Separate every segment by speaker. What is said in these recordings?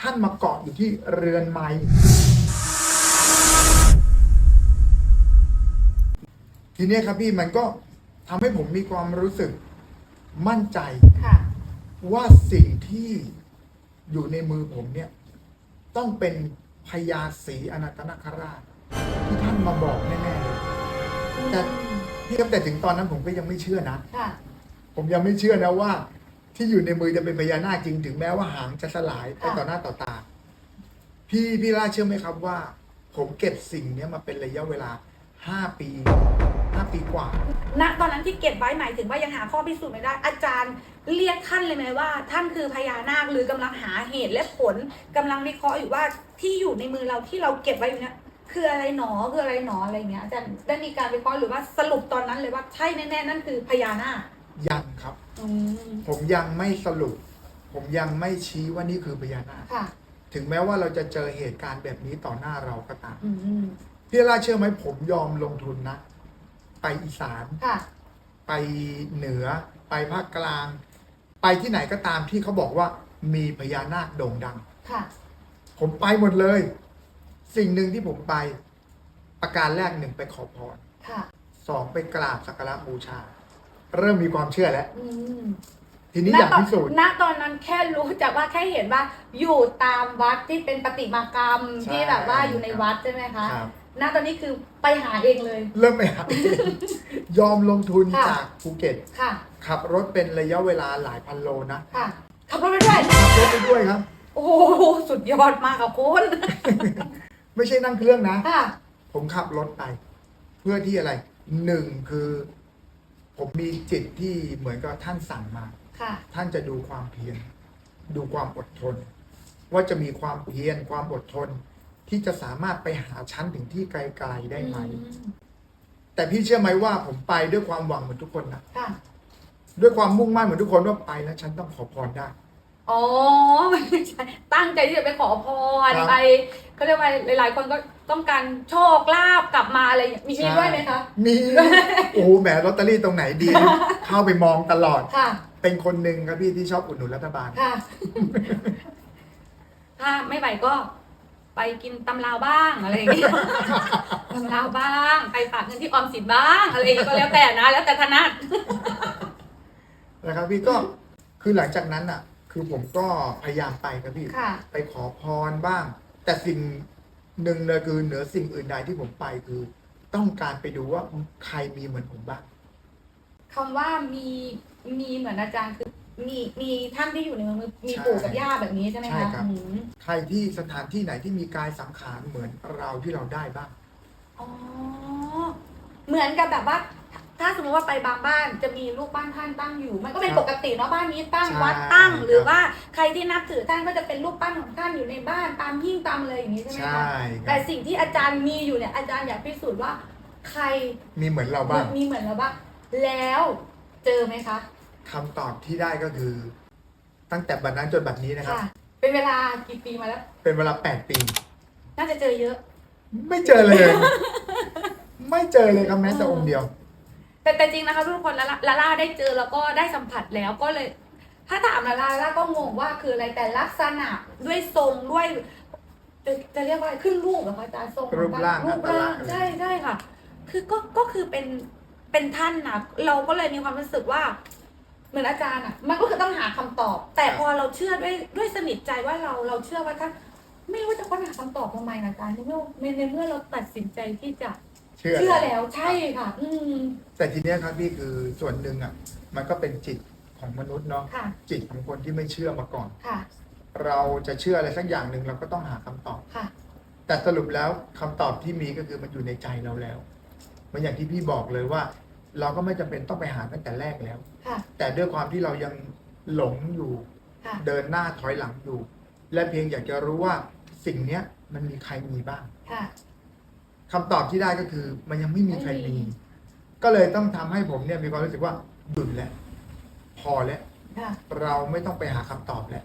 Speaker 1: ท่านมาเกาะอยู่ที่เรือนไม้ทีเนี้ยครับพี่มันก็ทำให้ผมมีความรู้สึกมั่นใจ
Speaker 2: ค่ะ
Speaker 1: ว่าสิ่งที่อยู่ในมือผมเนี่ย ต้องเป็นพญาศรีอนันตนาคราช ที่ท่านมาบอกแน่ๆเลยแต่พี่ครับแต่ถึงตอนนั้นผมก็ยังไม่เชื่อนะ
Speaker 2: ค่ะ
Speaker 1: ผมยังไม่เชื่อนะว่า ที่อยู่ในมือจะเป็นพญานาคจริงถึงแม้ว่าหางจะสลายไป
Speaker 2: ค่ะ
Speaker 1: ต่อหน้าต่อตา พี่พี่ล่าเชื่อไหมครับว่า ผมเก็บสิ่งเนี้ยมาเป็นระยะเวลาห้าปีห้าปีกว่า
Speaker 2: ณตอนนั้นที่เก็บไว้หมายถึงว่ายังหาข้อพิสูจน์ไม่ได้ อาจารย์เรียกท่านเลยไหมว่า ท่านคือพญานาคหรือกำลังหาเหตุและผลกำลังวิเคราะห์อยู่ว่าที่อยู่ในมือเราที่เราเก็บไว้อยู่เนี่ยคืออะไรหนอคืออะไรหนออะไรอย่างเงี้ยอาจารย์ได้มีการวิเคราะห์หรือว่าสรุปตอนนั้นเลยว่าใช่แน่ๆนั่นคือพญานาค
Speaker 1: ยังครับ
Speaker 2: อืม
Speaker 1: ผมยังไม่สรุป ผมยังไม่ชี้ว่านี่คือพญานาค
Speaker 2: ค่ะ
Speaker 1: ถึงแม้ว่าเราจะเจอเหตุการณ์แบบนี้ต่อหน้าเราก็ตาม
Speaker 2: อืม
Speaker 1: พี่ล่าเชื่อไหมผมยอมลงทุนนะ ไปอีสาน
Speaker 2: ค่ะ
Speaker 1: ไปเหนือ ไปภาคกลาง ไปที่ไหนก็ตามที่เขาบอกว่ามีพญานาคโด่งดัง
Speaker 2: ค่ะ
Speaker 1: ผมไปหมดเลย สิ่งหนึ่งที่ผมไป ประการแรกหนึ่งไปขอพร
Speaker 2: ค่ะ
Speaker 1: สองไปกราบสักการะบูชา เริ่มมีความเชื่อแล้ว
Speaker 2: อืม
Speaker 1: ทีนี้อยาก
Speaker 2: ตอน
Speaker 1: พิสูจน์
Speaker 2: ณตอนนั้นแค่รู้จากว่าแค่เห็นว่าอยู่ตามวัดที่เป็นปฏิมากรรม
Speaker 1: ใช่
Speaker 2: ที่แบบว่าอยู่ในวัดใช่ไหมคะ
Speaker 1: ครับ
Speaker 2: ณตอนนี้คือไปหาเองเลย
Speaker 1: เริ่มไปหาเองยอมลงทุน
Speaker 2: ค่ะ
Speaker 1: จากภูเก็ต
Speaker 2: ค่ะ
Speaker 1: ขับรถเป็นระยะเวลาหลายพันโลนะ
Speaker 2: ค่ะ ขับรถไปด้วย
Speaker 1: ขับรถไปด้วยครับ
Speaker 2: โอ้โหสุดยอดมากค่ะคุณ
Speaker 1: ไม่ใช่นั่งเครื่องนะ
Speaker 2: ค่ะ
Speaker 1: ผมขับรถไป เพื่อที่อะไรหนึ่งคือ ผมมีจิตที่เหมือนกับท่านสั่งมา
Speaker 2: ค่ะ
Speaker 1: ท่านจะดูความเพียรดูความอดทน ว่าจะมีความเพียรความอดทน ที่จะสามารถไปหาชั้นถึงที่ไกลๆได้ไหม
Speaker 2: อืม
Speaker 1: แต่พี่เชื่อไหมว่าผมไปด้วยความหวังเหมือนทุกคนนะ
Speaker 2: ค่ะ
Speaker 1: ด้วยความมุ่งมั่นเหมือนทุกคนว่าไปแล้วฉันต้องขอพรได้
Speaker 2: อ๋อไม่ใช่ตั้งใจที่จะไปขอพร
Speaker 1: ครับ
Speaker 2: ไปเขาเรียกว่าหลายๆคนก็ ต้องการโชคลาภกลับมาอะไรอย่างมีมีด้วยไหมคะ
Speaker 1: มีโอ้โหแหมลอตเตอรี่ตรงไหนดี เข้าไปมองตลอด
Speaker 2: ค่ะ
Speaker 1: เป็นคนหนึ่งครับพี่ที่ชอบอุดหนุนรัฐบาล
Speaker 2: ค่ะ ถ้าไม่ไหวก็ไปกินตำลาวบ้างอะไรอย่างเงี้ยตำลาวบ้าง ไปฝากเงินที่ออมสินบ้าง อะไรอย่างเงี้ยก็แล้วแต่นะ แล้วแต่ถนัด
Speaker 1: นะครับพี่ก็คือหลังจากนั้นอะ คือผมก็พยายามไปครับพี่
Speaker 2: ค่ะ
Speaker 1: ไปขอพรบ้าง แต่สิ่ง หนึ่งเลยคือเหนือสิ่งอื่นใดที่ผมไปคือ ต้องการไปดูว่าใครมีเหมือนผมบ้าง
Speaker 2: คำว่ามีมีเหมือนอาจารย์คือมีมีท่านที่อยู่ในมือมี
Speaker 1: ใช่
Speaker 2: ปู่กับย่าแบบนี้ใช่ไหม
Speaker 1: ใช่
Speaker 2: คะ
Speaker 1: ครับ
Speaker 2: อืม
Speaker 1: ใครที่สถานที่ไหนที่มีกายสังขารเหมือนเราที่เราได้บ้าง
Speaker 2: อ๋อเหมือนกับแบบว่า ถ้าสมมติว่าไปบางบ้านจะมีรูปบ้านท่านตั้งอยู่ มันก็เป็น
Speaker 1: ครับ
Speaker 2: ปกติเนาะบ้านนี้ตั้ง
Speaker 1: ใช่
Speaker 2: วัดตั้ง หรือ
Speaker 1: ครับ
Speaker 2: ว่าใครที่นับถือท่านก็จะเป็นรูปปั้นของท่านอยู่ในบ้านตามหิ้งตามอะไรอย่างนี้ใช่ไหม
Speaker 1: ใช่
Speaker 2: คะ
Speaker 1: ค
Speaker 2: แต่
Speaker 1: รับ
Speaker 2: สิ่งที่อาจารย์มีอยู่เนี่ยอาจารย์อยากพิสูจน์ว่า ใคร
Speaker 1: มีเหมือนเราบ้าง
Speaker 2: มีเหมือนเราบ้างแล้วเจอไหมคะ
Speaker 1: คำตอบที่ได้ก็คือ ตั้งแต่บัดนั้นจนบัดนี้นะครับ
Speaker 2: ค่ะ เป็นเวลากี่ปีมาแล้ว
Speaker 1: เป็นเวลาแปดปี
Speaker 2: น่าจะเจอเยอะ
Speaker 1: ไม่เจอเลย ไม่เจอเลยครับแม้แต่องค์เดียว
Speaker 2: แต่แต่จริงนะคะ ทุกคนลาล่าลาล่าได้เจอแล้วก็ได้สัมผัสแล้วก็เลย ถ้าถามลาล่าลาล่าก็งงว่าคืออะไรแต่ลักษณะด้วยทรงด้วย จะจะเรียกว่าอะไรขึ้นรูปเหรอคะอาจารย์ทรงของ
Speaker 1: รูปร่าง
Speaker 2: รูปร่าง
Speaker 1: อัตลักษณ์
Speaker 2: ใช่ใช่ค่ะ คือก็ก็คือเป็นเป็นท่านนะเราก็เลยมีความรู้สึกว่า เหมือนอาจารย์อะ มันก็คือต้องหาคำตอบ แต่พอเราเชื่อด้วยด้วยสนิทใจว่าเราเราเชื่อว่าท่านไม่รู้จะค้นหาคำตอบทำไมนะอาจารย์ในเมื่อในเมื่อเราตัดสินใจที่จะ
Speaker 1: เชื่อ
Speaker 2: เชื่อ
Speaker 1: แล้ว
Speaker 2: แล้วใช่ค่ะ อืม
Speaker 1: แต่ทีเนี้ยครับพี่คือส่วนหนึ่งอะ มันก็เป็นจิตของมนุษย์เนาะ
Speaker 2: ค่ะ
Speaker 1: จิตของคนที่ไม่เชื่อมาก่อน
Speaker 2: ค่ะ
Speaker 1: เราจะเชื่ออะไรสักอย่างหนึ่งเราก็ต้องหาคำตอบ
Speaker 2: ค่ะ
Speaker 1: แต่สรุปแล้วคำตอบที่มีก็คือมันอยู่ในใจเราแล้วเหมันอย่างที่พี่บอกเลยว่า เราก็ไม่จำเป็นต้องไปหาตั้งแต่แรกแล้ว
Speaker 2: ค่ะ
Speaker 1: แต่ด้วยความที่เรายังหลงอยู่
Speaker 2: ค่ะ
Speaker 1: เดินหน้าถอยหลังอยู่ และเพียงอยากจะรู้ว่าสิ่งเนี้ยมันมีใครมีบ้าง
Speaker 2: ค่ะ
Speaker 1: คำตอบที่ได้ก็คือ มันยังไม่มีใคร
Speaker 2: ไม่มี
Speaker 1: มี ก็เลยต้องทำให้ผมเนี่ยมีความรู้สึกว่าหยุดแล้วพอแล้ว
Speaker 2: ค่ะ
Speaker 1: เราไม่ต้องไปหาคำตอบแล้ว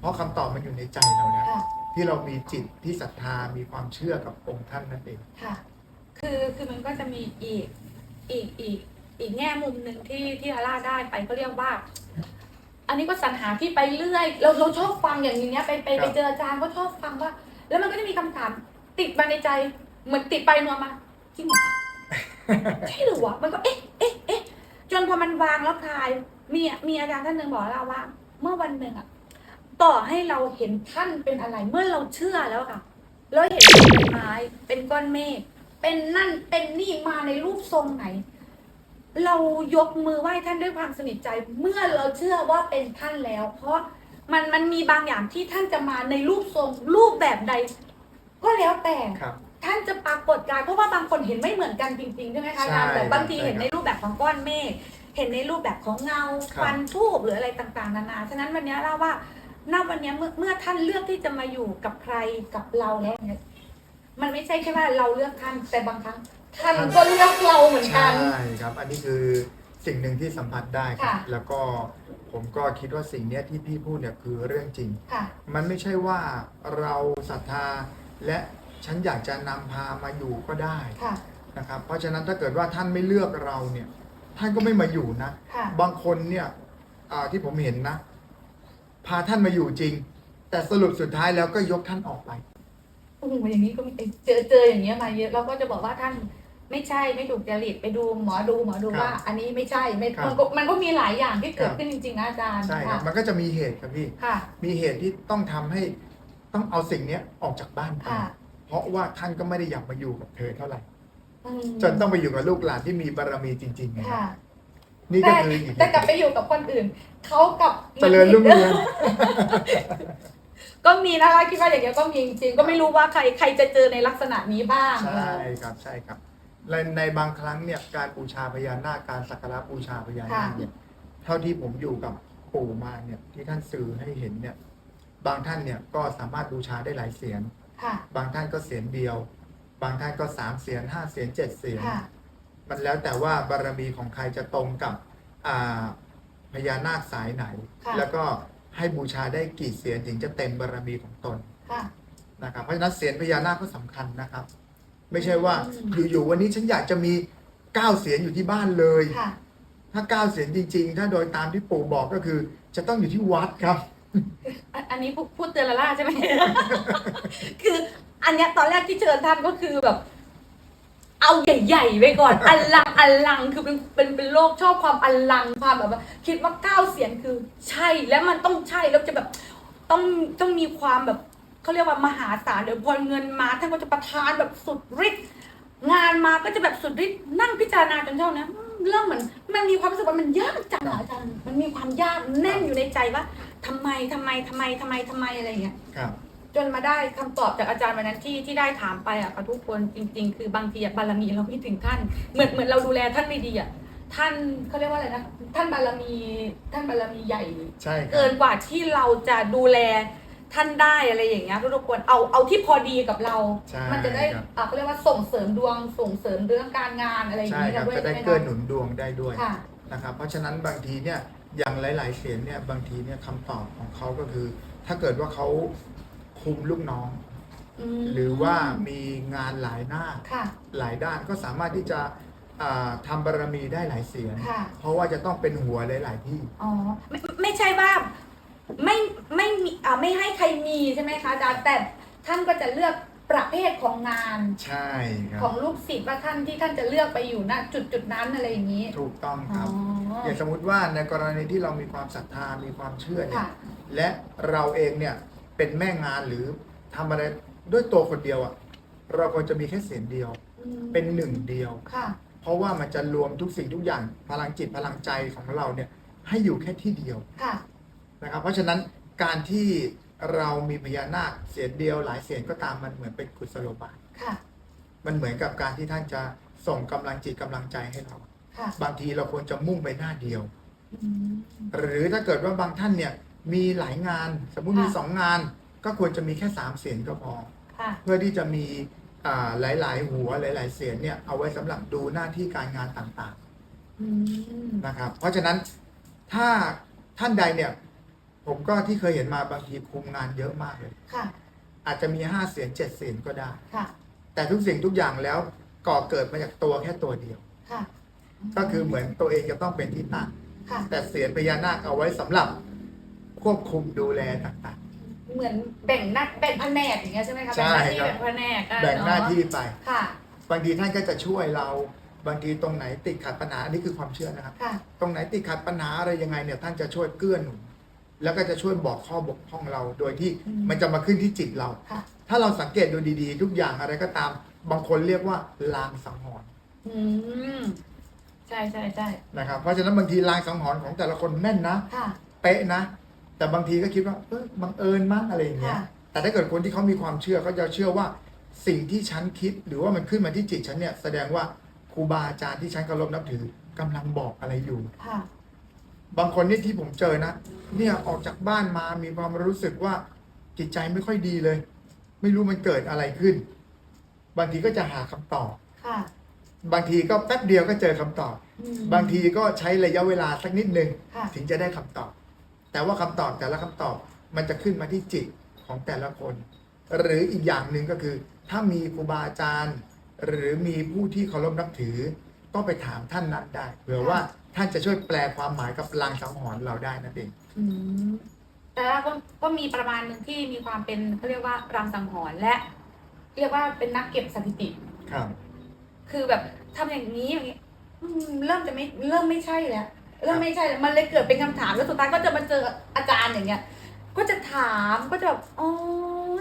Speaker 1: เพราะคำตอบมันอยู่ในใจเราแล้ว
Speaker 2: ค่ะ
Speaker 1: ที่เรามีจิตที่ศรัทธา มีความเชื่อกับองค์ท่านนั่นเอง
Speaker 2: ค่ะ คือคือมันก็จะมีอีกอีกอีกอีกแง่มุมหนึ่งที่ที่อาร่าได้ไปก็เรียกว่า อันนี้ก็สรรหาที่ไปเรื่อย เราเราชอบฟังอย่างนี้ยไปไป
Speaker 1: ครั
Speaker 2: ไป
Speaker 1: บ
Speaker 2: เจออาจารย์ก็ชอบฟังว่า แล้วมันก็จะมีคำถามติดมาในใจ เหมือนติดไปนวมมาจริงเหรอใช่หรือวะมันก็เอ๊ะเอ๊ะเอ๊ะจนพอมันวางแล้วคลาย มีมีอาจารย์ท่านหนึ่งบอกเราว่า เมื่อวันหนึ่งอะต่อให้เราเห็นท่านเป็นอะไรเมื่อเราเชื่อแล้วค่ะ แล้วเห็นเป็นใบไม้เป็นก้อนเมฆเป็นนั่นเป็นนี่มาในรูปทรงไหน เรายกมือไหว้ท่านด้วยความสนิทใจ เมื่อเราเชื่อว่าเป็นท่านแล้ว เพราะมันมันมีบางอย่างที่ท่านจะมาในรูปทรงรูปแบบใด ก็แล้วแต่
Speaker 1: ครับ
Speaker 2: ท่านจะปรากฏกายเพราะว่าบางคนเห็นไม่เหมือนกันจริงๆใช่ไหมคะอาจารย์
Speaker 1: ใช่
Speaker 2: แต่บางที
Speaker 1: ใช่
Speaker 2: เห็นในรูปแบบของก้อนเมฆเห็นในรูปแบบของเงา
Speaker 1: ครับ
Speaker 2: ควันทูบหรืออะไรต่างๆ นานาฉะนั้นวันนี้เล่าว่าณวันนี้เมื่อเมื่อท่านเลือกที่จะมาอยู่กับใครกับเราแล้วเนี่ยมันไม่ใช่แค่ว่าเราเลือกท่านแต่บางครั้งท่านก็เลือกเราเหมือนกั
Speaker 1: ใช่
Speaker 2: น
Speaker 1: ครับ อันนี้คือสิ่งหนึ่งที่สัมผัสได้ครับ
Speaker 2: ค่ะ
Speaker 1: แล้วก็ผมก็คิดว่าสิ่งเนี้ยที่พี่พูดเนี่ยคือเรื่องจริง
Speaker 2: ค่ะ
Speaker 1: มันไม่ใช่ว่าเราศรัทธาและ ฉันอยากจะนำพามาอยู่ก็ได้
Speaker 2: ค่ะ
Speaker 1: นะครับ เพราะฉะนั้นถ้าเกิดว่าท่านไม่เลือกเราเนี่ย ท่านก็ไม่มาอยู่นะ
Speaker 2: ค่ะ
Speaker 1: บางคนเนี่ยอ่าที่ผมเห็นนะ พาท่านมาอยู่จริง แต่สรุปสุดท้ายแล้วก็ยกท่านออกไป
Speaker 2: โอ้โหอย่างนี้ก็มีเจอเจออย่างเงี้ยมาเยอะเราก็จะบอกว่าท่านไม่ใช่ไม่ถูกจริตไปดูหมอดูหมอดู
Speaker 1: ครับ
Speaker 2: ว่า อันนี้ไม่ใช่ไม่
Speaker 1: ครับ
Speaker 2: มันก็มันก็มีหลายอย่างที่เกิด
Speaker 1: ครับ
Speaker 2: ขึ้นจริงๆนะอาจารย์
Speaker 1: ใช่ครับ
Speaker 2: ค่ะ
Speaker 1: มันก็จะมีเหตุครับพี่
Speaker 2: ค่ะ
Speaker 1: มีเหตุที่ต้องทำให้ต้องเอาสิ่งเนี้ยออกจากบ้านไป
Speaker 2: ค่ะ
Speaker 1: เพ ราะว่าท่านก็ไม่ได้อยากมาอยู่กับเธอเท่าไหร่
Speaker 2: อืม
Speaker 1: จนต้องไปอยู่กับลูกหลานที่มีบารมีจริงๆนะ
Speaker 2: ค่ะ
Speaker 1: นี่ก็
Speaker 2: แต่
Speaker 1: คืออีก
Speaker 2: แต่กลับไปอยู่กับคนอื่น เขากลับ
Speaker 1: เจริญรุ่งเรือง
Speaker 2: ก็มีนะคะคิดว่าอย่างเงี้ยก็มีจริงๆก็ไม่รู้ว่าใครใครจะเจอในลักษณะนี้บ้าง
Speaker 1: ใช่ครับใช่ครับในในบางครั้งเนี่ยการบูชาพญานาคการสักการะบูชาพญานาคเนี่ยเท่าที่ผมอยู่กับปู่มาเนี่ยที่ท่านสื่อให้เห็นเนี่ยบางท่านเนี่ยก็สามารถบูชาได้หลายเสียง
Speaker 2: ค่ะ
Speaker 1: บางท่านก็เสียงเดียว บางท่านก็สามเสียงห้าเสียงเจ็ดเสียง
Speaker 2: ค่ะ
Speaker 1: มันแล้วแต่ว่าบารมีของใครจะตรงกับอ่าพญานาคสายไหน
Speaker 2: ค่ะ
Speaker 1: แล้วก็ให้บูชาได้กี่เสียงถึงจะเต็มบารมีของตน
Speaker 2: ค่ะ
Speaker 1: นะครับเพราะฉะนั้นเสียงพญานาคก็สำคัญนะครับ ไม่ใช่ว่า
Speaker 2: อืม
Speaker 1: อยู่ๆวันนี้ฉันอยากจะมีเก้าเสียงอยู่ที่บ้านเลย
Speaker 2: ค่ะ
Speaker 1: ถ้าเก้าเสียงจริง ๆ ถ้าโดยตามที่ปู่บอกก็คือ จะต้องอยู่ที่วัดครับ
Speaker 2: อันอันนี้พูดเตือนละล่าใช่ไหม คืออันเนี้ยตอนแรกที่เชิญท่านก็คือแบบ เอาใหญ่ๆไว้ก่อน อลังอลังคือเป็นเป็นเป็นโลกชอบความอลังความแบบว่า คิดว่าก้าเสียงคือใช่แล้วมันต้องใช่แล้วจะแบบต้องต้องมีความแบบเขาเรียกว่ามหาศาลเดี๋ยวพอเงินมาท่านก็จะประทานแบบสุดฤทธิ์งานมาก็จะแบบสุดฤทธิ์นั่งพิจารณาจนเท่านี้อืม เริ่มเหมือนมันมีความรู้สึกว่ามันยากจังอะอาจารย์มันมีความยากแน่นอยู่ในใจว่าทำไมทำไมทำไมทำไมทำไมอะไรอย่างเงี้ย
Speaker 1: ครับ
Speaker 2: จนมาได้คำตอบจากอาจารย์วันนั้นที่ที่ได้ถามไปอะค่ะทุกคนจริง ๆ คือบางทีอะบารมีเราไม่ถึงท่านเหมือนเหมือนเราดูแลท่านไม่ดีอะท่านเขาเรียกว่าอะไรนะท่านบารมีท่านบารมีใหญ่
Speaker 1: ใช่ครั
Speaker 2: เกิ
Speaker 1: บ
Speaker 2: นกว่าที่เราจะดูแล ท่านได้อะไรอย่างเงี้ยทุกคนเอาเอาที่พอดีกับเรา
Speaker 1: ใช่
Speaker 2: มันจะได้
Speaker 1: ครับ
Speaker 2: อะเขาเรียกว่าส่งเสริมดวงส่งเสริมเรื่องการงานอะไรอย่าง
Speaker 1: ใช่
Speaker 2: เงี้ย
Speaker 1: ครับ
Speaker 2: ด้วย
Speaker 1: จะได้
Speaker 2: ใช่ไหม
Speaker 1: เกื้อ
Speaker 2: คะ
Speaker 1: หนุนดวงได้ด้วย
Speaker 2: ค่ะ
Speaker 1: นะครับเพราะฉะนั้นบางทีเนี่ยอย่างหลาย ๆเสียงเนี่ยบางทีเนี่ยคำตอบของเขาก็คือ ถ้าเกิดว่าเขาคุมลูกน้อง
Speaker 2: ม
Speaker 1: หรือว่ามีงานหลายหน้า
Speaker 2: ค่ะ
Speaker 1: หลายด้านก็สามารถที่จะอ่าทำบารมีได้หลายเสียง
Speaker 2: ค่ะ
Speaker 1: เพราะว่าจะต้องเป็นหัวหลาย ๆ ที่
Speaker 2: อ๋อไม่ไม่ใช่ว่า ไม่ไม่มีอ่าไม่ให้ใครมีใช่ไหมคะอาจารย์แต่ท่านก็จะเลือกประเภทของงาน
Speaker 1: ใช่ครับ
Speaker 2: ของลูกศิษย์ว่าท่านที่ท่านจะเลือกไปอยู่ณจุดจุดๆนั้นอะไรอย่างนี้
Speaker 1: ถูกต้องค
Speaker 2: อ๋อ
Speaker 1: รับอย่างสมมติว่าในกรณีที่เรามีความศรัทธา มีความเชื่อเนี่ย
Speaker 2: ค่ะ
Speaker 1: และเราเองเนี่ยเป็นแม่งานหรือทำอะไรด้วยตัวคนเดียวอะ่ะ เราควรจะมีแค่เสียงเดียว
Speaker 2: อืม
Speaker 1: เป็นหนึ่งเดียว
Speaker 2: ค่ะ
Speaker 1: เพราะว่ามันจะรวมทุกสิ่งทุกอย่างพลังจิตพลังใจของเราเนี่ยให้อยู่แค่ที่เดียว
Speaker 2: ค่ะ
Speaker 1: นะครับ เพราะฉะนั้นการที่เรามีพญานาคเสียงเดียวหลายเสียงก็ตามมันเหมือนเป็นกุศโลบาย
Speaker 2: ค่ะ
Speaker 1: มันเหมือนกับการที่ท่านจะส่งกำลังจิตกำลังใจให้เรา
Speaker 2: ค่ะ
Speaker 1: บางทีเราควรจะมุ่งไปหน้าเดียว
Speaker 2: อืม
Speaker 1: หรือถ้าเกิดว่าบางท่านเนี่ยมีหลายงาน สมมุติมี
Speaker 2: ค่ะ
Speaker 1: สองงาน ก็ควรจะมีแค่สามเสียงก็พอ
Speaker 2: ค่ะ
Speaker 1: เพื่อที่จะมีอ่าหลาย ๆ หัวหลาย ๆ เสียงเนี่ยเอาไว้สำหรับดูหน้าที่การงานต่าง
Speaker 2: อืม
Speaker 1: ๆนะครับ เพราะฉะนั้นถ้าท่านใดเนี่ย ผมก็ที่เคยเห็นมาบางทีคุมงานเยอะมากเลย
Speaker 2: ค่ะ
Speaker 1: อาจจะมีห้าเสียงเจ็ดเสียงก็ได้
Speaker 2: ค่ะ
Speaker 1: แต่ทุกสิ่งทุกอย่างแล้วก่อเกิดมาจากตัวแค่ตัวเดียว
Speaker 2: ค่ะ
Speaker 1: ก็คือเหมือนตัวเองจะต้องเป็นที่ตั้ง
Speaker 2: ค่ะ
Speaker 1: แต่เสียงพญานาคเอาไว้สำหรับควบคุมดูแลต่าง
Speaker 2: เหมือนแบ่งหน้าแบ่งแผนกอย่างเงี้ยใช่ไหมคะ
Speaker 1: ใช่
Speaker 2: แบ่งหน้าที่
Speaker 1: ครับ
Speaker 2: แบ่งแผนกอะ
Speaker 1: ๆแบ่งหน้า
Speaker 2: เะ
Speaker 1: ที่ไป
Speaker 2: ค่ะ
Speaker 1: บางทีท่านก็จะช่วยเรา บางทีตรงไหนติดขัดปัญหาอันนี้คือความเชื่อนะครับ
Speaker 2: ค่ะ
Speaker 1: ตรงไหนติดขัดปัญหาอะไรยังไงเนี่ยท่านจะช่วยเกื้อหนุน แล้วก็จะช่วยบอกข้อบกพร่องเรา โดยที่
Speaker 2: อืม
Speaker 1: มันจะมาขึ้นที่จิตเรา
Speaker 2: ค่ะ
Speaker 1: ถ้าเราสังเกตดูดีๆ ทุกอย่างอะไรก็ตาม บางคนเรียกว่าลางสังหรณ์
Speaker 2: อืมใช่ใช่ใช่
Speaker 1: นะครับ เพราะฉะนั้นบางทีลางสังหรณ์ของแต่ละคนแม่นนะ
Speaker 2: ค่ะ
Speaker 1: เป๊ะนะ แต่บางทีก็คิดว่าเออบังเอิญมั้งอะไรอย่างเงี้ย
Speaker 2: ค่ะ
Speaker 1: แต่ถ้าเกิดคนที่เขามีความเชื่อเขาจะเชื่อว่าสิ่งที่ฉันคิด หรือว่ามันขึ้นมาที่จิตฉันเนี่ยแสดงว่าครูบาอาจารย์ที่ฉันเคารพนับถือกำลังบอกอะไรอยู่
Speaker 2: ค่ะ
Speaker 1: บางคนนี่ที่ผมเจอนะ เนี่ยออกจากบ้านมามีความรู้สึกว่าจิตใจไม่ค่อยดีเลย ไม่รู้มันเกิดอะไรขึ้น บางทีก็จะหาคำตอบ
Speaker 2: ค่ะ
Speaker 1: บางทีก็แป๊บเดียวก็เจอคำตอบ
Speaker 2: อืม
Speaker 1: บางทีก็ใช้ระยะเวลาสักนิดหนึ่ง
Speaker 2: ค่ะ
Speaker 1: ถึงจะได้คำตอบ แต่ว่าคำตอบแต่ละคำตอบมันจะขึ้นมาที่จิตของแต่ละคน หรืออีกอย่างหนึ่งก็คือ ถ้ามีครูบาอาจารย์ หรือมีผู้ที่เคารพนับถือ ก็ไปถามท่านนั้นได้เผื่อว่าท่านจะช่วยแปลความหมายกับลางสังหรณ์เราได้นั่นเอง
Speaker 2: อืม แต่ว่าก็ก็มีประมาณหนึ่งที่มีความเป็นเขาเรียกว่ารำสังหรณ์และ เรียกว่าเป็นนักเก็บสถิติ
Speaker 1: ครับ
Speaker 2: คือแบบทำอย่างนี้อย่างนี้อืมเริ่มจะไม่เริ่มไม่ใช่แล้วเริ่มไม่ใช่แล้วมันเลยเกิดเป็นคำถามแล้วสุดท้ายก็จะมาเจออาจารย์อย่างเงี้ย ก็จะถามก็จะแบบอ๋อ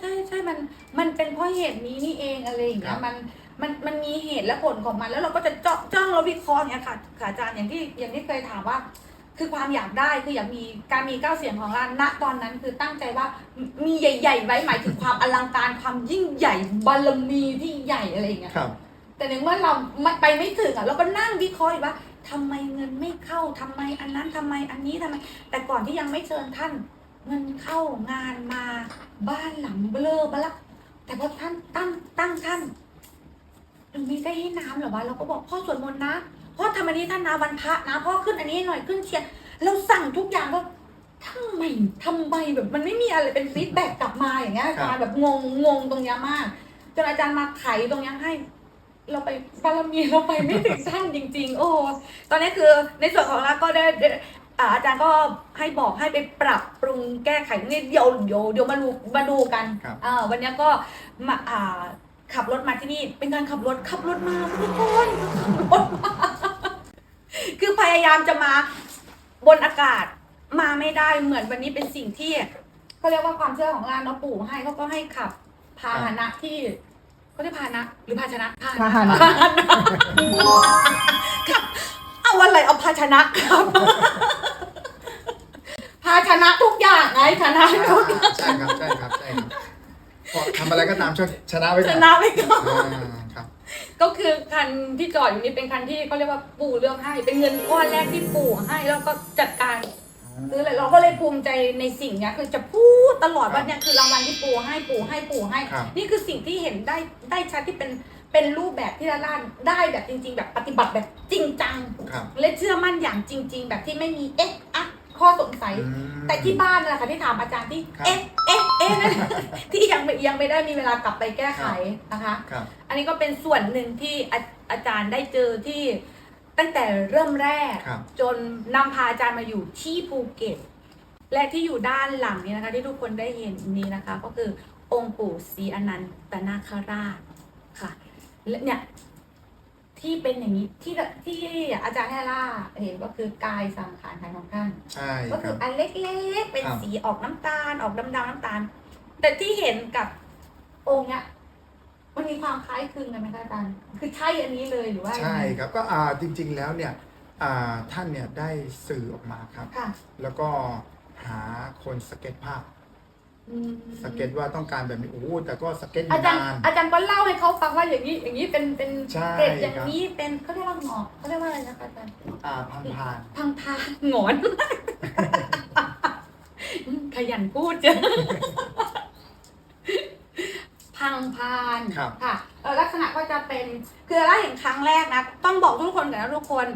Speaker 2: ใช่ใช่มัน มันเป็นเพราะเหตุนี้นี่เองอะไรอย่างเงี้
Speaker 1: ครั
Speaker 2: ย
Speaker 1: บ
Speaker 2: มันมันมันมีเหตุและผลของมัน แล้วเราก็จะจ้องจ้องเราวิเคราะห์อย่างเงี้ยค่ะค่ะอาจารย์อย่างที่อย่างที่เคยถามว่า คือความอยากได้คืออยากมีการมีเก้าเสียงของเราณตอนนั้นคือตั้งใจว่ามีใหญ่ ๆ ไว้หมายถึงความอลังการความยิ่งใหญ่บารมีที่ใหญ่อะไรอย่างเงี้ย
Speaker 1: ครับ
Speaker 2: แต่ในเมื่อเราไม่ไปไม่ถึงอะเราก็นั่งวิเคราะห์อีกว่าทำไมเงินไม่เข้าทำไมอันนั้นทำไมอันนี้ทำไม แต่ก่อนที่ยังไม่เชิญท่าน เงินเข้างานมาบ้านหลังเบลอบละแต่พอท่านตั้งตั้งท่านมันมีได้ให้น้ำเหรอวะเราก็บอกพ่อสวดมนต์นะ พ่อทำอันนี้ท่านนะวันพระนะพ่อขึ้นอันนี้หน่อยขึ้นเชียร์เราสั่งทุกอย่างก็ทำไมทำไมแบบมันไม่มีอะไรเป็นฟีดแบ็กกลับมาอย่างเงี้ยอาจารย์แบบงงงงตรงเนี้ยมากจนอาจารย์มาไขตรงเนี้ยให้ เราไปบารมีเราไปไม่ถึงท่านจริง ๆ โอ้ตอนนี้คือในส่วนของเราก็ได้ได้อ่าอาจารย์ก็ให้บอกให้ไปปรับปรุงแก้ไขนี่เดี๋ยวเดี๋ยวเดี๋ยวมาดูมาดูกัน
Speaker 1: ครับ
Speaker 2: อ่าวันนี้ก็มาอ่าขับรถมาที่นี่เป็นการขับรถขับรถมาทุกคนขับรถมา คือพยายามจะมาบนอากาศมาไม่ได้เหมือนวันนี้เป็นสิ่งที่เขาเรียกว่าความเชื่อของเราเนาะปู่ให้เขาก็ให้ขับพาหนะที่เขาเรียกพาหนะ หรือภาชนะ
Speaker 3: พาหนะ
Speaker 2: ครับ เอาอะไรเอาภาชนะครับภาชนะทุกอย่างไงชนะทุกอย่าง
Speaker 1: ใช่ครับใช่ครับใช่ครับพอทำอะไรก็ตามช่วยชนะไว้
Speaker 2: ช
Speaker 1: ก่อน
Speaker 2: นะไปก่อน
Speaker 1: อ่าครับ
Speaker 2: ก็คือคันที่จอดอยู่นี่เป็นคันที่เขาเรียกว่าปู่เลือกให้ เป็นเงินก้อนแรกที่ปู่ให้แล้วก็จัดการซื้อเลยเราก็เลยภูมิใจในสิ่งเนี้ยคือจะพูดตลอดว่าเนี่ยคือรางวัลที่ปู่ให้ปู่ให้ปู่ให้
Speaker 1: ครับ
Speaker 2: นี่คือสิ่งที่เห็นได้ได้ชัดที่เป็นเป็นรูปแบบที่ละล่านได้แบบจริง ๆ แบบปฏิบัติแบบจริงจัง
Speaker 1: ครับ
Speaker 2: และเชื่อมั่นอย่างจริง ๆ แบบที่ไม่มีเอ๊ะอะข้อสงสัย
Speaker 1: อืม
Speaker 2: แต่ที่บ้านนั่นแหละค่ะที่ถามอาจารย์ที่
Speaker 1: ครับ
Speaker 2: เอ๊ะเอ๊ะ เอ๊ะนั่น ที่ยังไม่ยังไม่ได้มีเวลากลับไปแก้ไขนะคะ
Speaker 1: ครับ
Speaker 2: อันนี้ก็เป็นส่วนหนึ่งที่อาอาจารย์ได้เจอที่ตั้งแต่เริ่มแรก
Speaker 1: ครับ
Speaker 2: จนนำพาอาจารย์มาอยู่ที่ภูเก็ต และที่อยู่ด้านหลังนี้นะคะ ที่ทุกคนได้เห็นนี้นะคะ ก็คือองค์ปู่ศรีอนันตนาคราชค่ะและเนี่ย ที่เป็นอย่างนี้ที่ที่อาจารย์แฮล่าเห็นก็คือกายสังขารทางของท่าน
Speaker 1: ใช่
Speaker 2: ก็
Speaker 1: ค
Speaker 2: คื
Speaker 1: รั
Speaker 2: อบอันเล็กๆเป็น
Speaker 1: ครับ
Speaker 2: สีออกน้ำตาลออกดำๆน้ำตาล แต่ที่เห็นกับองค์เนี้ยมันมีความคล้ายคลึงกันไหมคะอาจารย์คือใช่อันนี้เลยหรือว่ายัง
Speaker 1: ใช่
Speaker 2: ไง
Speaker 1: ครับก็อ่าจริง ๆ แล้วเนี่ยอ่าท่านเนี่ยได้สื่อออกมาครับ
Speaker 2: ค่ะ
Speaker 1: แล้วก็หาคนสเก็ตภาพ
Speaker 2: อืม
Speaker 1: สเก็ตว่าต้องการแบบนี้โอ้โหแต่ก็สเก็ตอ
Speaker 2: อา
Speaker 1: ยู่
Speaker 2: จารย์
Speaker 1: นาน
Speaker 2: อาจารย์ก็เล่าให้เขาฟังว่าอย่างนี้ อย่างนี้เป็นเป็น
Speaker 1: ใช่
Speaker 2: เกร็ดอย่าง
Speaker 1: ครับ
Speaker 2: นี้เป็นเขาเรียกว่าหงอกเขาเรียกว่าอะไรนะคะอาจารย์
Speaker 1: อ่าพังพาน
Speaker 2: พังพาหงอน ขยันพูดจ้ะพังพาน
Speaker 1: ครับ
Speaker 2: ค่ะเออลักษณะก็จะเป็นคือเราเห็นครั้งแรกนะ ต้องบอกทุกคนก่อนนะทุกคน